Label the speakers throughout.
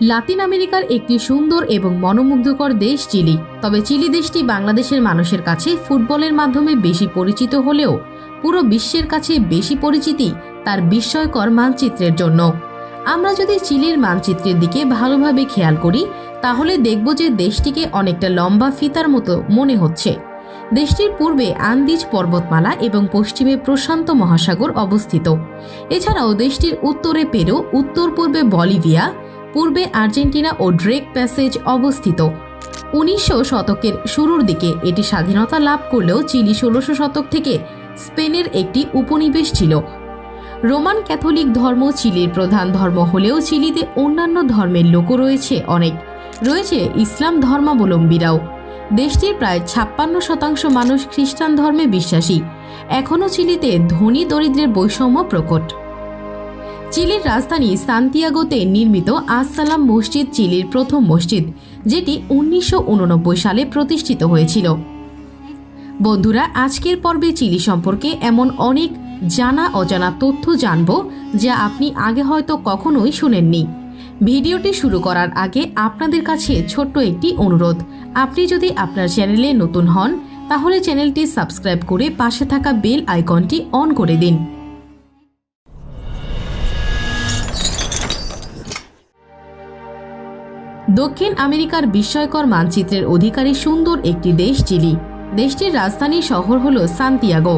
Speaker 1: লাতিন আমেরিকার একটি সুন্দর এবং মনোমুগ্ধকর দেশ চিলি। তবে চিলি দেশটি বাংলাদেশের মানুষের কাছে ফুটবলের মাধ্যমে বেশি পরিচিত হলেও পুরো বিশ্বের কাছে বেশি পরিচিতি তার বিস্ময়কর মানচিত্রের জন্য। আমরা যদি চিলির মানচিত্রের দিকে ভালোভাবে খেয়াল করি, তাহলে দেখব যে দেশটিকে অনেকটা লম্বা ফিতার মতো মনে হচ্ছে। দেশটির পূর্বে আন্দিজ পর্বতমালা এবং পশ্চিমে প্রশান্ত মহাসাগর অবস্থিত। এছাড়াও দেশটির উত্তরে পেরু উত্তর পূর্বে বলিভিয়া পূর্বে আর্জেন্টিনা ও ড্রেক প্যাসেজ অবস্থিত। উনিশশো শতকের শুরুর দিকে এটি স্বাধীনতা লাভ করলেও চিলি ষোলোশো শতক থেকে স্পেনের একটি উপনিবেশ ছিল। রোমান ক্যাথলিক ধর্ম চিলির প্রধান ধর্ম হলেও চিলিতে অন্যান্য ধর্মের লোকও রয়েছে অনেক। রয়েছে ইসলাম ধর্মাবলম্বীরাও। দেশটির প্রায় ছাপ্পান্ন শতাংশ মানুষ খ্রিস্টান ধর্মে বিশ্বাসী। এখনও চিলিতে ধনী দরিদ্রের বৈষম্য প্রকট। চিলির রাজধানী সান্তিয়াগোতে নির্মিত আসসালাম মসজিদ চিলির প্রথম মসজিদ, যেটি উনিশশো উননব্বই সালে প্রতিষ্ঠিত হয়েছিল। বন্ধুরা, আজকের পর্বে চিলি সম্পর্কে এমন অনেক জানা অজানা তথ্য জানব যা আপনি আগে হয়তো কখনোই শুনেননি। ভিডিওটি শুরু করার আগে আপনাদের কাছে ছোট্ট একটি অনুরোধ। আপনি যদি আপনার চ্যানেলে নতুন হন, তাহলে চ্যানেলটি সাবস্ক্রাইব করে পাশে থাকা বেল আইকনটি অন করে দিন। দক্ষিণ আমেরিকার বিস্ময়কর মানচিত্রের অধিকারী সুন্দর একটি দেশ, চিলি। দেশটির রাজধানী শহর হল সান্তিয়াগো।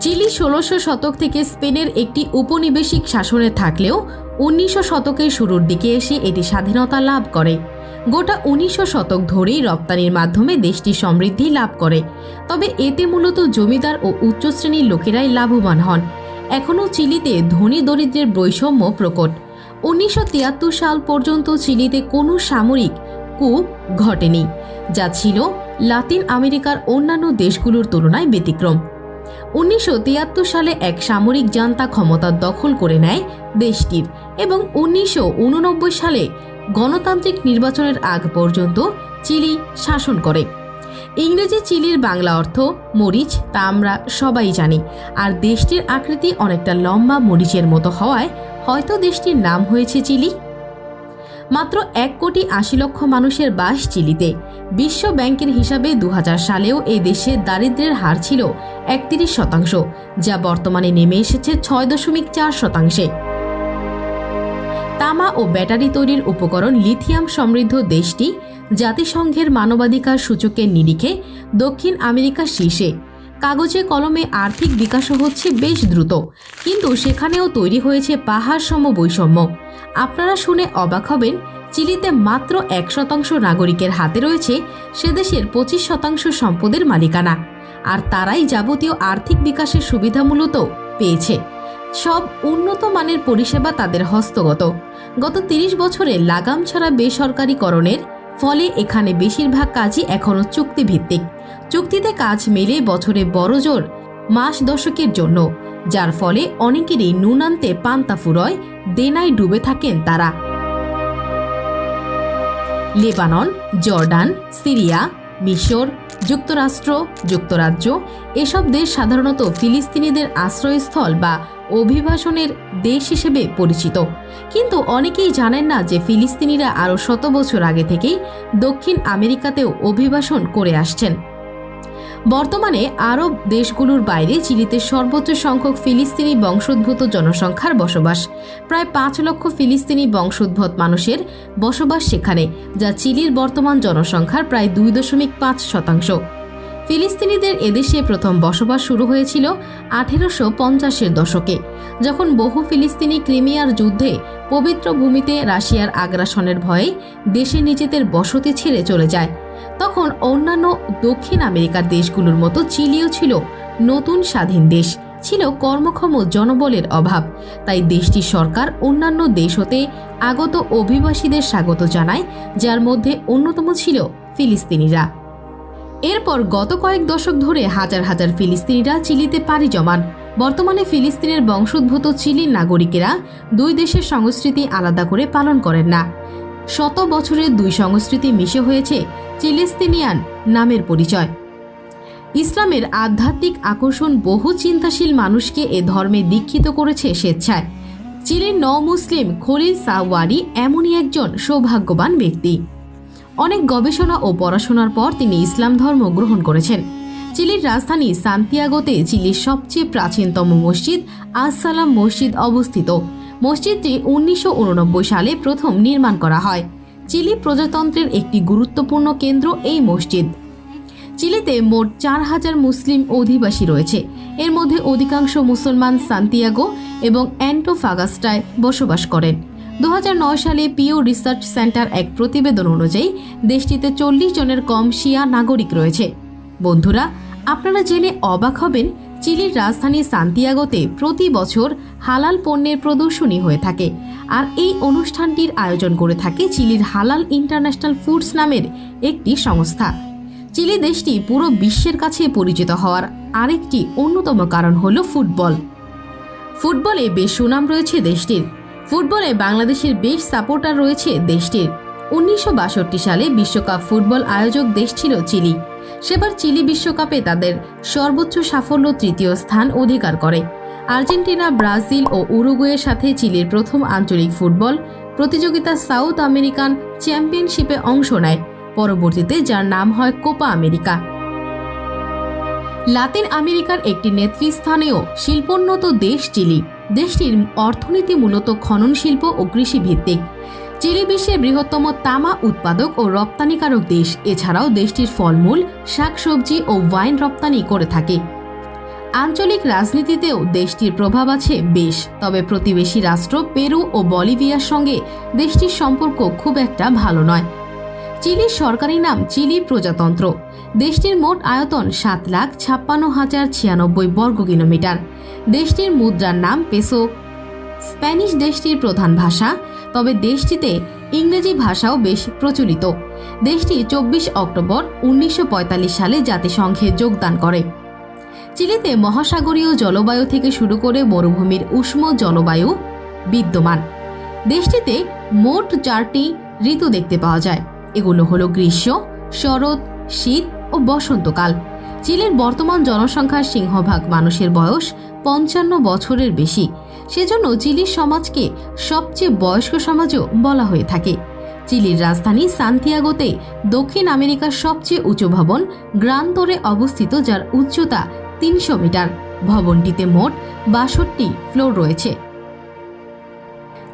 Speaker 1: চিলি ষোলোশো শতক থেকে স্পেনের একটি উপনিবেশিক শাসনে থাকলেও উনিশশো শতকের শুরুর দিকে এসে এটি স্বাধীনতা লাভ করে। গোটা উনিশশো শতক ধরেই রপ্তানির মাধ্যমে দেশটি সমৃদ্ধি লাভ করে। তবে এতে মূলত জমিদার ও উচ্চ শ্রেণির লোকেরাই লাভবান হন। এখনও চিলিতে ধনী দরিদ্রের বৈষম্য প্রকট। উনিশশো তিয়াত্তর সাল পর্যন্ত চিলিতে কোনো সামরিক কু ঘটেনি, যা ছিল লাতিন আমেরিকার অন্যান্য দেশগুলোর তুলনায় ব্যতিক্রম। উনিশশো তিয়াত্তর সালে এক সামরিক জান্তা ক্ষমতা দখল করে নেয় দেশটির এবং উনিশশো উননব্বই সালে গণতান্ত্রিক নির্বাচনের আগ পর্যন্ত চিলি শাসন করে। ইংরেজি চিলির বাংলা অর্থ মরিচ, তা আমরা সবাই জানি, আর দেশটির আকৃতি অনেকটা লম্বা মরিচের মতো হওয়ায় হয়তো দেশটির নাম হয়েছে চিলি? মাত্র এক কোটি আশি লক্ষ মানুষের বাস চিলিতে। বিশ্ব ব্যাংকের হিসাবে দু হাজার সালেও এই দেশে দারিদ্র্যের হার ছিল একত্রিশ শতাংশ, যা বর্তমানে নেমে এসেছে ছয় দশমিক চার শতাংশে। তামা ও ব্যাটারি তৈরির উপকরণ লিথিয়াম সমৃদ্ধ দেশটি জাতিসংঘের মানবাধিকার সূচকের নিরিখে দক্ষিণ আমেরিকার শীর্ষে। কাগজে কলমে আর্থিক বিকাশও হচ্ছে বেশ দ্রুত। কিন্তু সেখানেও তৈরি হয়েছে পাহাড় সম বৈষম্য। আপনারা শুনে অবাক হবেন, চিলিতে মাত্র এক শতাংশ নাগরিকের হাতে রয়েছে সে দেশের পঁচিশ শতাংশ সম্পদের মালিকানা। আর তারাই যাবতীয় আর্থিক বিকাশের সুবিধা মূলত পেয়েছে। সব উন্নত মানের পরিষেবা তাদের হস্তগত। গত তিরিশ বছরে লাগাম ছাড়া বেসরকারীকরণের ফলে এখানে বেশিরভাগ কাজই এখনও চুক্তিভিত্তিক। চুক্তিতে কাজ মেলে বছরে বড়জোর মাস দশকের জন্য, যার ফলে অনেকেরই নুনান্তে পান্তা ফুরয়, দেনায় ডুবে থাকেন তারা। লেবানন, জর্ডান, সিরিয়া, মিশর, যুক্তরাষ্ট্র, যুক্তরাজ্য, এসব দেশ সাধারণত ফিলিস্তিনিদের আশ্রয়স্থল বা অভিবাসনের দেশ হিসেবে পরিচিত। কিন্তু অনেকেই জানেন না যে ফিলিস্তিনিরা আরও শত বছর আগে থেকেই দক্ষিণ আমেরিকাতেও অভিবাসন করে আসছেন। বর্তমানে আরব দেশগুলোর বাইরে চিলিতে সর্বোচ্চ সংখ্যক ফিলিস্তিনি বংশোদ্ভূত জনসংখ্যার বসবাস। প্রায় পাঁচ লক্ষ ফিলিস্তিনি বংশোদ্ভূত মানুষের বসবাস সেখানে, যা চিলির বর্তমান জনসংখ্যার প্রায় দুই দশমিক পাঁচ শতাংশ। ফিলিস্তিনিদের এদেশে প্রথম বসবাস শুরু হয়েছিল আঠেরোশো পঞ্চাশের দশকে, যখন বহু ফিলিস্তিনি ক্রিমিয়ার যুদ্ধে পবিত্র ভূমিতে রাশিয়ার আগ্রাসনের ভয়ে দেশে নিজেদের বসতি ছেড়ে চলে যায়। তখন অন্যান্য দক্ষিণ আমেরিকার দেশগুলোর মতো চিলিও ছিল নতুন স্বাধীন দেশ, ছিল কর্মক্ষম জনবলের অভাব। তাই দেশটির সরকার অন্যান্য দেশ হতে আগত অভিবাসীদের স্বাগত জানায়, যার মধ্যে অন্যতম ছিল ফিলিস্তিনিরা। এরপর গত কয়েক দশক ধরে হাজার হাজার ফিলিস্তিনিরা চিলিতে পাড়ি জমান। বর্তমানে ফিলিস্তিনের বংশোদ্ভূত চিলির নাগরিকেরা দুই দেশের সংস্কৃতি আলাদা করে পালন করেন না। শত বছরের দুই সংস্কৃতি মিশে হয়েছে চিলিস্তিনিয়ান নামের পরিচয়। ইসলামের আধ্যাত্মিক আকর্ষণ বহু চিন্তাশীল মানুষকে এ ধর্মে দীক্ষিত করেছে স্বেচ্ছায়। চিলির ন মুসলিম খলিল সাওয়ারি এমনই একজন সৌভাগ্যবান ব্যক্তি। অনেক গবেষণা ও পড়াশোনার পর তিনি ইসলাম ধর্ম গ্রহণ করেছেন। চিলির রাজধানী সান্তিয়াগোতে চিলির সবচেয়ে প্রাচীনতম মসজিদ আসসালাম মসজিদ অবস্থিত। মসজিদটি উনিশশো উননব্বই সালে প্রথম নির্মাণ করা হয়। চিলি প্রজাতন্ত্রের একটি গুরুত্বপূর্ণ কেন্দ্র এই মসজিদ। চিলিতে মোট চার হাজার মুসলিম অধিবাসী রয়েছে। এর মধ্যে অধিকাংশ মুসলমান সান্তিয়াগো এবং অ্যান্টোফাগাস্টায় বসবাস করেন। দু হাজার নয় সালে পিও রিসার্চ সেন্টার এক প্রতিবেদন অনুযায়ী, দেশটিতে চল্লিশ জনের কম শিয়া নাগরিক রয়েছে। বন্ধুরা, আপনারা জেনে অবাক হবেন, চিলির রাজধানী সান্তিয়াগোতে প্রতি বছর হালাল পণ্যের প্রদর্শনী হয়ে থাকে। আর এই অনুষ্ঠানটির আয়োজন করে থাকে চিলির হালাল ইন্টারন্যাশনাল ফুডস নামের একটি সংস্থা। চিলি দেশটি পুরো বিশ্বের কাছে পরিচিত হওয়ার আরেকটি অন্যতম কারণ হল ফুটবল। ফুটবলে বেশ সুনাম রয়েছে দেশটির। ফুটবলে বাংলাদেশের বেশ সাপোর্টার রয়েছে দেশটির। উনিশশো বাষট্টি সালে বিশ্বকাপ ফুটবল আয়োজক দেশ ছিল চিলি। সেবার চিলি বিশ্বকাপে তাদের সর্বোচ্চ সাফল্য তৃতীয় স্থান অধিকার করে। আর্জেন্টিনা, ব্রাজিল ও উরুগুয়ের সাথে চিলির প্রথম আঞ্চলিক ফুটবল প্রতিযোগিতা সাউথ আমেরিকান চ্যাম্পিয়নশিপে অংশ নেয়। পরবর্তীতে যার নাম হয় কোপা আমেরিকা। লাতিন আমেরিকার একটি নেতৃস্থানীয় শিল্পোন্নত দেশ চিলি। দেশটির অর্থনীতি মূলত খনন শিল্প ও কৃষি ভিত্তিক চিলি বিশ্বের বৃহত্তম তামা উৎপাদক ও রপ্তানিকারক দেশ। এছাড়াও দেশটির ফলমূল, শাকসবজি ও ওয়াইন রপ্তানি করে থাকে। আঞ্চলিক রাজনীতিতেও দেশটির প্রভাব আছে বেশ, তবে প্রতিবেশী রাষ্ট্র পেরু ও বলিভিয়ার সঙ্গে দেশটির সম্পর্ক খুব একটা ভালো নয়। চিলির সরকারি নাম চিলি প্রজাতন্ত্র। দেশটির মোট আয়তন সাত লাখ ছাপ্পান্ন হাজার ছিয়ানব্বই বর্গ কিলোমিটার। দেশটির মুদ্রার নাম পেসো। স্প্যানিশ দেশটির প্রধান ভাষা, তবে দেশটিতে ইংরেজি ভাষাও বেশ প্রচলিত। দেশটি চব্বিশ অক্টোবর উনিশশো পঁয়তাল্লিশ সালে জাতিসংঘে যোগদান করে। চিলিতে মহাসাগরীয় জলবায়ু থেকে শুরু করে মরুভূমির উষ্ণ জলবায়ু বিদ্যমান। দেশটিতে মোট চারটি ঋতু দেখতে পাওয়া যায়। এগুলো হলো গ্রীষ্ম, শরৎ, শীত ও বসন্তকাল। চিলির বর্তমান জনসংখ্যার সিংহভাগ মানুষের বয়স পঞ্চান্ন বছরের বেশি। সেজন্য চিলির সমাজকে সবচেয়ে বয়স্ক সমাজও বলা হয়ে থাকে। চিলির রাজধানী সান্তিয়াগোতে দক্ষিণ আমেরিকার সবচেয়ে উঁচু ভবন গ্রান্তরে অবস্থিত, যার উচ্চতা তিনশো মিটার। ভবনটিতে মোট বাষট্টি ফ্লোর রয়েছে।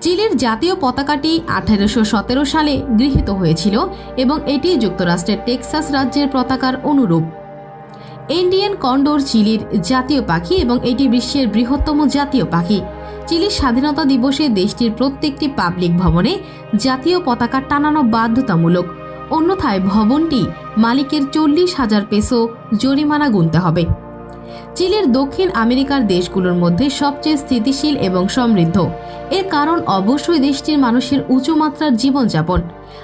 Speaker 1: চিলির জাতীয় পতাকাটি আঠারোশো সতেরো সালে গৃহীত হয়েছিল এবং এটি যুক্তরাষ্ট্রের টেক্সাস রাজ্যের পতাকার অনুরূপ। ইন্ডিয়ান কন্ডোর চিলির জাতীয় পাখি এবং এটি বিশ্বের বৃহত্তম জাতীয় পাখি। চিলির স্বাধীনতা দিবসে দেশটির প্রত্যেকটি পাবলিক ভবনে জাতীয় পতাকা টানানো বাধ্যতামূলক। অন্যথায় ভবনটি মালিকের চল্লিশ হাজার পেসো জরিমানা গুনতে হবে। চিলির দক্ষিণ আমেরিকার দেশগুলোর মধ্যে সবচেয়ে স্থিতিশীল এবং সমৃদ্ধ। এর কারণ অবশ্যই দেশটির মানুষের উঁচু মাত্রার জীবনযাপন।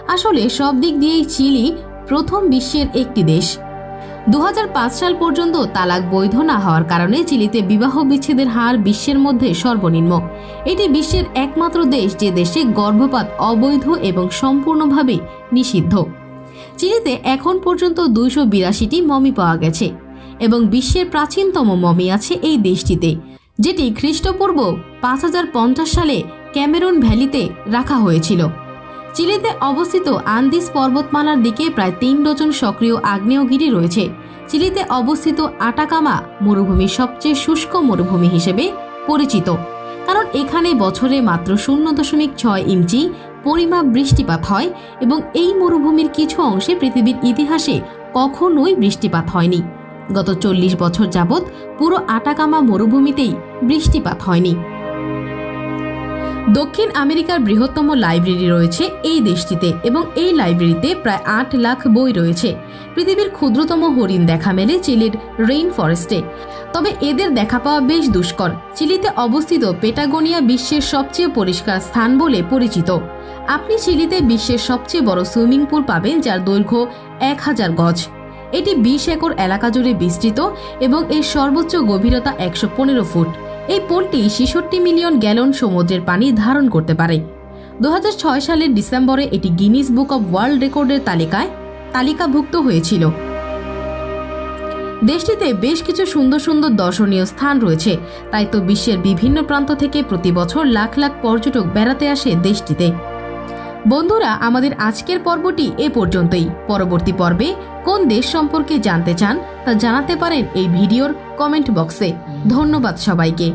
Speaker 1: আসলে সব দিক দিয়েই চিলি প্রথম বিশ্বের একটি দেশ। দুহাজার পাঁচ সাল পর্যন্ত তালাক বৈধ না হওয়ার কারণে চিলিতে বিবাহ বিচ্ছেদের হার বিশ্বের মধ্যে সর্বনিম্ন। এটি বিশ্বের একমাত্র দেশ যে দেশে গর্ভপাত অবৈধ এবং সম্পূর্ণভাবে নিষিদ্ধ। চিলিতে এখন পর্যন্ত দুইশো বিরাশিটি মমি পাওয়া গেছে। এবং বিশ্বের প্রাচীনতম মমি আছে এই দেশটিতে, যেটি খ্রিস্টপূর্ব পাঁচ হাজার পঞ্চাশ সালে ক্যামেরুন ভ্যালিতে রাখা হয়েছিল। চিলিতে অবস্থিত আন্দিস পর্বতমালার দিকে প্রায় তিন ডজন সক্রিয় আগ্নেয়গিরি রয়েছে। চিলিতে অবস্থিত আটাকামা মরুভূমি সবচেয়ে শুষ্ক মরুভূমি হিসেবে পরিচিত, কারণ এখানে বছরে মাত্র শূন্য দশমিক ছয় ইঞ্চি পরিমাপ বৃষ্টিপাত হয় এবং এই মরুভূমির কিছু অংশে পৃথিবীর ইতিহাসে কখনোই বৃষ্টিপাত হয়নি। গত চল্লিশ বছর যাবৎ পুরো আটাকামা মরুভূমিতেই বৃষ্টিপাত হয়নি। দক্ষিণ আমেরিকার বৃহত্তম লাইব্রেরি রয়েছে এই দেশটিতে এবং এই লাইব্রেরিতে প্রায় আট লাখ বই রয়েছে। পৃথিবীর ক্ষুদ্রতম হরিণ দেখা মেলে চিলির রেইন ফরেস্টে। তবে এদের দেখা পাওয়া বেশ দুষ্কর। চিলিতে অবস্থিত পেটাগোনিয়া বিশ্বের সবচেয়ে পরিষ্কার স্থান বলে পরিচিত। আপনি চিলিতে বিশ্বের সবচেয়ে বড় সুইমিং পুল পাবেন যার দৈর্ঘ্য এক হাজার গজ। এটি বিশ একর এলাকা জুড়ে বিস্তৃত এবং এর সর্বোচ্চ গভীরতা একশো পনেরো ফুট। এই পোলটি ছেষট্টি মিলিয়ন গ্যালন সমুদ্রের পানি ধারণ করতে পারে। দু হাজার ছয় সালের ডিসেম্বরে এটি গিনিস বুক অব ওয়ার্ল্ড রেকর্ডের তালিকায় তালিকাভুক্ত হয়েছিল। দেশটিতে বেশ কিছু সুন্দর সুন্দর দর্শনীয় স্থান রয়েছে, তাই তো বিশ্বের বিভিন্ন প্রান্ত থেকে প্রতি বছর লাখ লাখ পর্যটক বেড়াতে আসে দেশটিতে। বন্ধুরা, আমাদের আজকের পর্বটি এ পর্যন্তই। পরবর্তী পর্বে কোন দেশ সম্পর্কে জানতে চান তা জানাতে পারেন এই ভিডিওর কমেন্ট বক্সে। ধন্যবাদ সবাইকে।